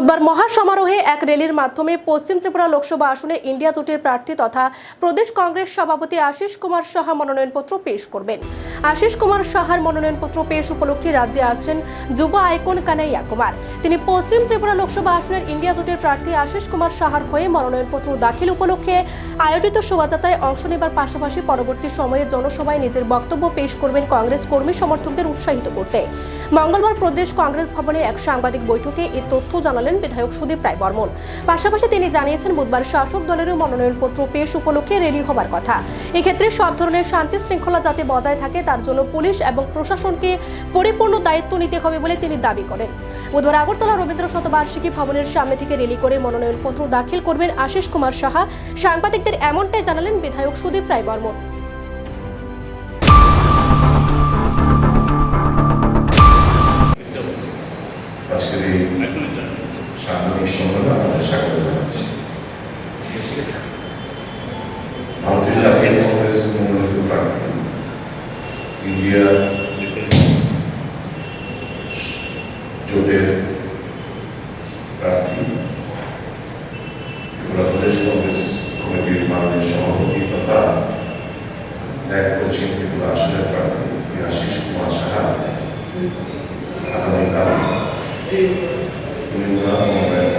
বুধবার মহাসমারোহে এক র্যালির মাধ্যমে পশ্চিম ত্রিপুরা লোকসভা আসনে ইন্ডিয়া জোটের প্রার্থী তথা প্রদেশ কংগ্রেস সভাপতি আশিস কুমার সাহা মনোনয়নপত্র পেশ করবেন। আশিস কুমার সাহার মনোনয়নপত্র পেশ উপলক্ষে রাজ্যে আসছেন যুব আইকন কানাইয়া কুমার। তিনি পশ্চিম ত্রিপুরা লোকসভা আসনের ইন্ডিয়া জোটের প্রার্থী আশিস কুমার সাহার হয়ে মনোনয়নপত্র দাখিল উপলক্ষে আয়োজিত শোভাযাত্রায় অংশ নেবার পাশাপাশি পরবর্তী সময়ে জনসভায় নিজের বক্তব্য পেশ করবেন কংগ্রেস কর্মী সমর্থকদের উৎসাহিত করতে। মঙ্গলবার প্রদেশ কংগ্রেস ভবনে এক সাংবাদিক বৈঠকে এই তথ্য জানালেন বিধায়ক সুদীপ রায় বর্মন। পাশাপাশি তিনি জানিয়েছেন, বুধবার শাসক দলেরও মনোনয়নপত্র পেশ উপলক্ষে রেলি হবার কথা। এক্ষেত্রে সব ধরনের শান্তি শৃঙ্খলা যাতে বজায় থাকে, তার জন্য পুলিশ এবং প্রশাসনকে পরিপূর্ণ দায়িত্ব নিতে হবে বলে তিনি দাবি করেন। বুধবার আগরতলা রবীন্দ্র শতবার্ষিকী ভবনের সামনে থেকে রেলি করে মনোনয়নপত্র দাখিল করবেন আশিস কুমার সাহা। সাংবাদিকদের এমনটাই জানালেন বিধায়ক সুদীপ রায় বর্মন। স্বাগত জানাচ্ছি ভারতীয় জাতীয় কংগ্রেস মনোনীত প্রার্থী ইন্ডিয়া জোটের প্রার্থী ত্রিপুরা প্রদেশ কংগ্রেস কমিটির মাননীয় সভাপতি তথা এক পশ্চিম ত্রিপুরা আসনের প্রার্থী আশিস কুমার সাহা আগামীকাল উনি ওনার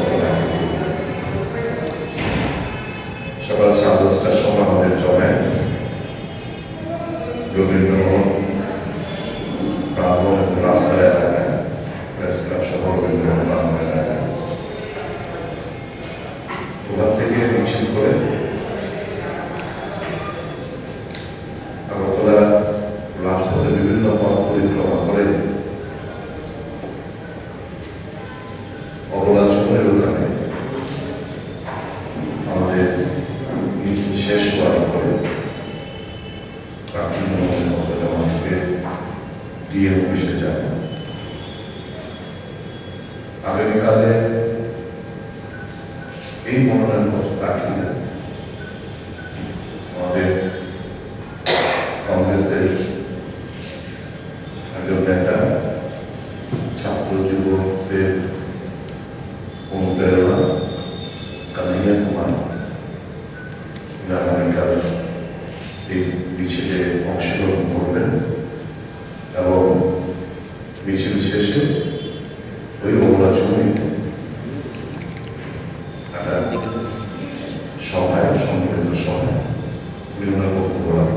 দশটার সময় আমাদের জমায় রবীন্দ্রভবন প্রাঙ্গণ এবং রাস্তার এলাকায় প্রেস ক্লাব সহ রবীন্দ্রভবন প্রাঙ্গণ এলাকায় ওখান থেকে মিছিল করে আগরতলা রাজপথে বিভিন্ন পথ পরিক্রমা করে আমাদের মিছিল শেষ হওয়ার পরে প্রার্থী জমা দিতে ডিএম অফিসে যাবে আগামীকালে এই মনোনয়নপত্র দাখিলে আমাদের কংগ্রেসের একজন নেতা এই মিছিলে অংশগ্রহণ করবেন এবং মিছিল শেষে ওই ওগুলা জমি একটা সভায় সম্মিলিত সভায় উনি ওনার বক্তব্য